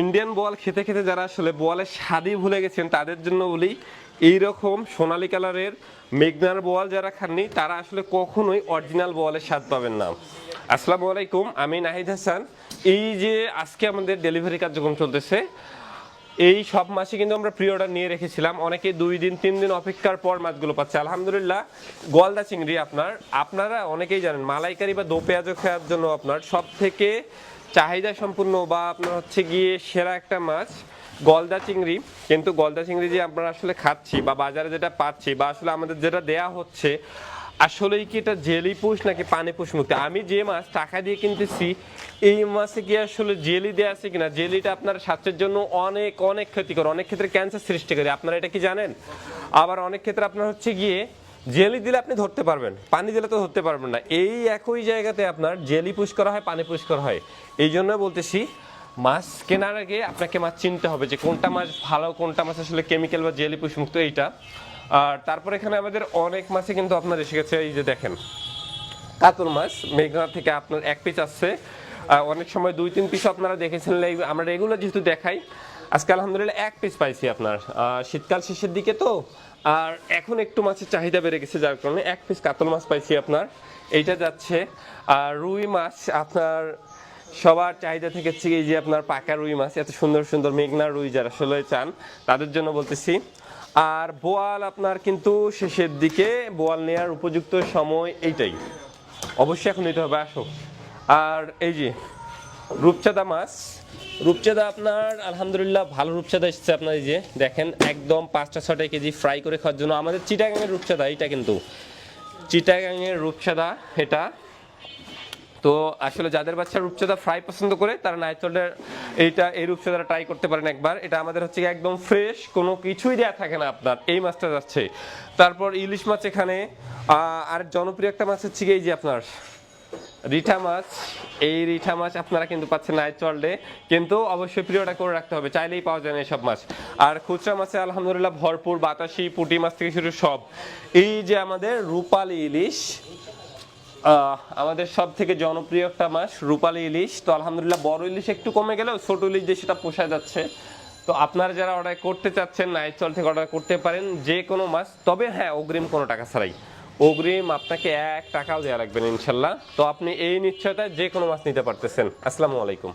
Indian বোয়াল খেতে খেতে যারা আসলে বোয়ালের স্বাদই ভুলে গেছেন, তাদের জন্য বলি এইরকম সোনালি কালারের মেঘনার বোয়াল যারা খাননি, তারা আসলে কখনোই অরিজিনাল বোয়ালের স্বাদ পাবেন না। আসসালামু আলাইকুম, আমি নাহিদ হাসান। এই যে আজকে আমাদের ডেলিভারি কার্যক্রম চলতেছে এই সব মাসে কিন্তু আমরা প্রি অর্ডার নিয়ে রেখেছিলাম। অনেকে দুই দিন, তিন দিন অপেক্ষার পর মাছগুলো পাচ্ছে। আলহামদুলিল্লাহ গলদা চিংড়ি আপনার। আপনারা অনেকেই জানেন, মালাইকারি বা দো পেঁয়াজও খাওয়ার জন্য আপনার সব থেকে চাহিদা সম্পূর্ণ বা আপনার হচ্ছে গিয়ে সেরা একটা মাছ গলদা চিংড়ি। কিন্তু গলদা চিংড়ি যে আমরা আসলে খাচ্ছি বা বাজারে যেটা পাচ্ছি বা আসলে আমাদের যেটা দেয়া হচ্ছে আসলেই কি এটা জেলি পুষ নাকি পানি পুষ মুক্তি? আমি যে মাছ টাকা দিয়ে কিনতেছি, এই মাছে কি আসলে জেলি দেওয়া আছে কিনা? জেলিটা আপনার স্বাস্থ্যের জন্য অনেক অনেক ক্ষতিকর, অনেক ক্ষেত্রে ক্যান্সার সৃষ্টি করে। আপনারা এটা কি জানেন? আবার অনেক ক্ষেত্রে আপনার হচ্ছে গিয়ে জেলি দিলে আপনি ধরতে পারবেন, পানি দিলে তো ধরতে পারবেন না। এই একই জায়গাতে আপনার জেলি পুষ করা হয়, পানি পুষ করা হয়। এই জন্য বলতেছি, মাছ কেনার আগে আপনাকে মাছ চিনতে হবে যে কোনটা মাছ ভালো, কোনটা মাছ আসলে কেমিক্যাল বা জেলি পুষ মুক্ত, এইটা। আর তারপর এখানে আমাদের অনেক মাছে কিন্তু আপনার এসে গেছে, এই যে দেখেন। কাতল মাছ, মেঘনা থেকে আপনার এক পিস আসছে। অনেক সময় দুই, তিন পিস আপনারা দেখেছেন আমরা রেগুলার যেহেতু দেখাই, আজকে আলহামদুলিল্লাহ এক পিস পাইছি আপনার। শীতকাল শেষের দিকে তো, আর এখন একটু মাছের চাহিদা বেড়ে গেছে, যার কারণে এক পিস কাতল মাছ পাইছি আপনার। এইটা যাচ্ছে, আর রুই মাছ আপনার সবার চাহিদা থেকে এই যে আপনার পাকা রুই মাছ, এত সুন্দর সুন্দর মেঘনা রুই যারা আসলে চান, তাদের জন্য বলতেছি। আর বোয়াল আপনার কিন্তু শেষের দিকে বোয়াল নেওয়ার উপযুক্ত সময় এইটাই। অবশ্যই এখন নিতে হবে, আসো। আর এই যে, রূপচাঁদা মাছ। রূপচাঁদা আপনার, আলহামদুলিল্লাহ, ভালো রূপচাঁদা এসেছে আপনার এই যে, দেখেন, একদম পাঁচটা ছটা কেজি ফ্রাই করে খাওয়ার জন্য। আমাদের চিটাগাঙের রূপচাঁদা, এইটা কিন্তু। চিটাগাঙের রূপচাঁদা, এটা তো আসলে যাদের বাচ্চা রূপচাঁদা ফ্রাই পছন্দ করে, তারা নাইচলের এইটা, এই রূপচাঁদাটা ট্রাই করতে পারেন একবার। এটা আমাদের হচ্ছে একদম ফ্রেশ কোনো কিছুই দেয়া থাকে না আপনার। এই মাছটা যাচ্ছে। তারপর ইলিশ মাছ এখানে। আর জনপ্রিয় একটা মাছ হচ্ছে এই যে আপনার রিঠা মাছ। এই রিঠা মাছ আপনারা কিন্তু পাচ্ছেন নাইচলডে কিন্তু অবশ্যই প্রিয়টা করে রাখতে হবে, চাইলেই পাওয়া যায় না এসব মাছ। আর খুচরা মাছে আলহামদুলিল্লাহ ভরপুর বাতাসি পুঁটি মাছ থেকে শুরু সব। এই যে আমাদের রূপালি ইলিশ আমাদের সব থেকে জনপ্রিয় একটা মাছ রূপালী ইলিশ। তো আলহামদুলিল্লাহ বড় ইলিশ একটু কমে গেলেও ছোট ইলিশ দিয়ে সেটা পোষা যাচ্ছে। তো আপনারা যারা অর্ডার করতে চাচ্ছেন নাইচল থেকে অর্ডার করতে পারেন যে কোনো মাছ তবে হ্যাঁ অগ্রিম কোনো টাকা ছাড়াই। অগ্রিম আপনাকে এক টাকাও দেওয়া লাগবে ইনশাল্লাহ। তো আপনি এই নিশ্চয়তায় যে কোনো মাছ নিতে পারতেছেন। আসসালামু আলাইকুম।